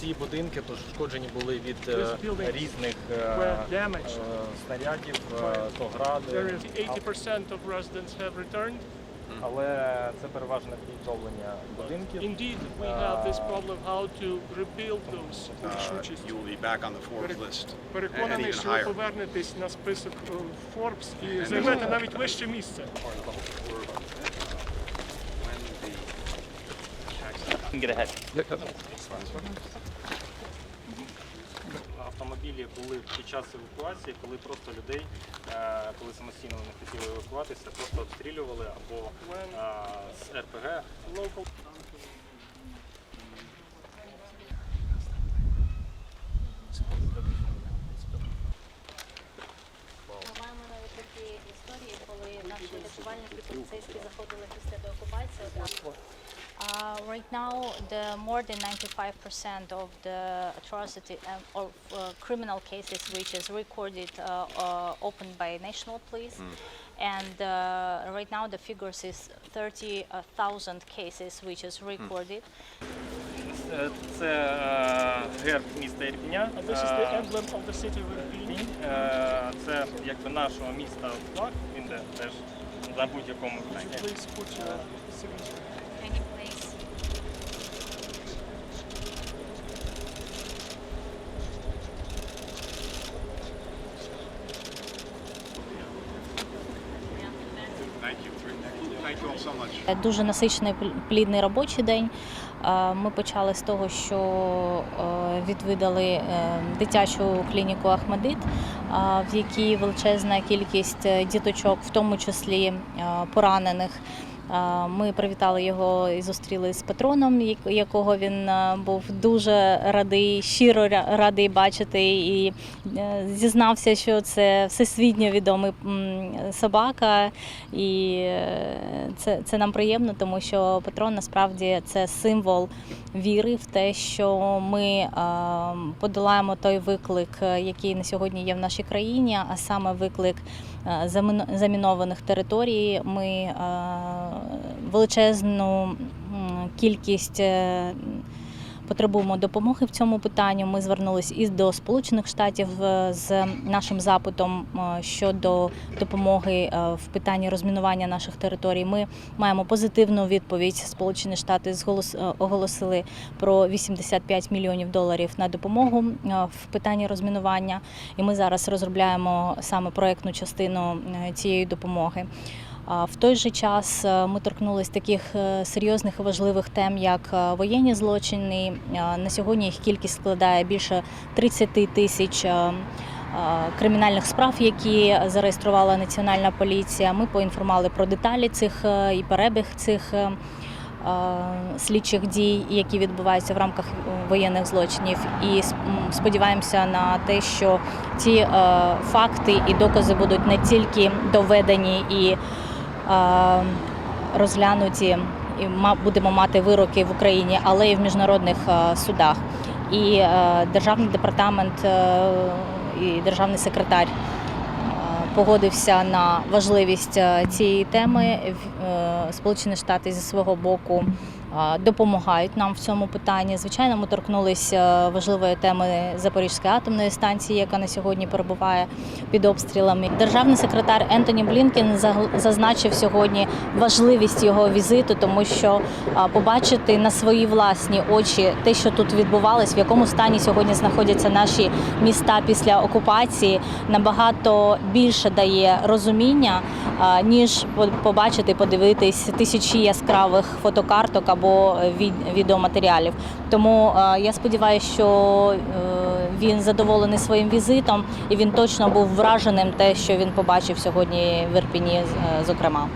ці будинки пошкоджені були від е, різних е, е, снарядів, то гради. 80% residents have returned. Але це переважно підготовлення будинків. Indeed, we have this problem how to rebuild those Uh, рішучість. you will be back on the Forbes list Переконаний, що ви повернетесь на список Forbes і займете навіть вище місце. Автомобілі були під час евакуації, коли просто людей, е, коли самостійно не хотіли евакуватися, просто обстрілювали або е, з РПГ. Маємо навіть такі історії, коли наші рятувальники поліцейські заходили після деокупації. Uh, right now, the more than 95% of the atrocity um, of uh, criminal cases which is recorded uh, uh, opened by national police, and uh, right now the figures is 30,000 cases which is recorded. Це е, герб міста Ірпіня. And this is the emblem of the city of Irpin. Ірпінь. Е, Це якби нашого міста флаг, він де теж за будь-якому Дуже насичений пл- плідний робочий день. Е, Ми почали з того, що е, відвідали е, дитячу клініку Ахмедит, е, в якій величезна кількість е, діточок, в тому числі е, поранених. Ми привітали його і зустріли з патроном, якого він був дуже радий, щиро радий бачити, і е, зізнався, що це всесвітньо відомий собака, і е, це, це нам приємно, тому що патрон насправді це символ віри в те, що ми подолаємо той виклик, е, який на сьогодні є в нашій країні, а саме виклик замінованих територій. Ми величезну кількість. е, Потребуємо допомоги в цьому питанні. Ми звернулись і до Сполучених Штатів е, з нашим запитом е, щодо допомоги в питанні розмінування наших територій. Ми маємо позитивну відповідь. Сполучені Штати оголосили про 85 мільйонів доларів на допомогу в питанні розмінування. І ми зараз розробляємо саме проектну частину цієї допомоги. В той же час е, ми торкнулися таких е, серйозних і важливих тем, як е, воєнні злочини. На сьогодні їх кількість складає більше 30 тисяч. Кримінальних справ, які зареєструвала національна поліція, ми поінформували про деталі цих і перебіг цих слідчих дій, які відбуваються в рамках воєнних злочинів. І сподіваємося на те, що ці факти і докази будуть не тільки доведені і розглянуті, і будемо мати вироки в Україні, але й в міжнародних судах. І е, державний департамент е, і державний секретар е, погодився на важливість цієї теми. Сполучені Штати зі свого боку допомагають нам в цьому питанні. Звичайно, ми торкнулися важливої теми Запорізької атомної станції, яка на сьогодні перебуває під обстрілами. Державний секретар Ентоні Блінкен зазначив сьогодні важливість його візиту, тому що побачити на свої власні очі те, що тут відбувалось, в якому стані сьогодні знаходяться наші міста після окупації, набагато більше дає розуміння, ніж по- побачити, подивитись тисячі яскравих фотокарток або е, від- відеоматеріалів. Тому е, я сподіваюся, що е, він задоволений своїм візитом, і він точно був враженим те, що він побачив сьогодні в Ірпіні, зокрема.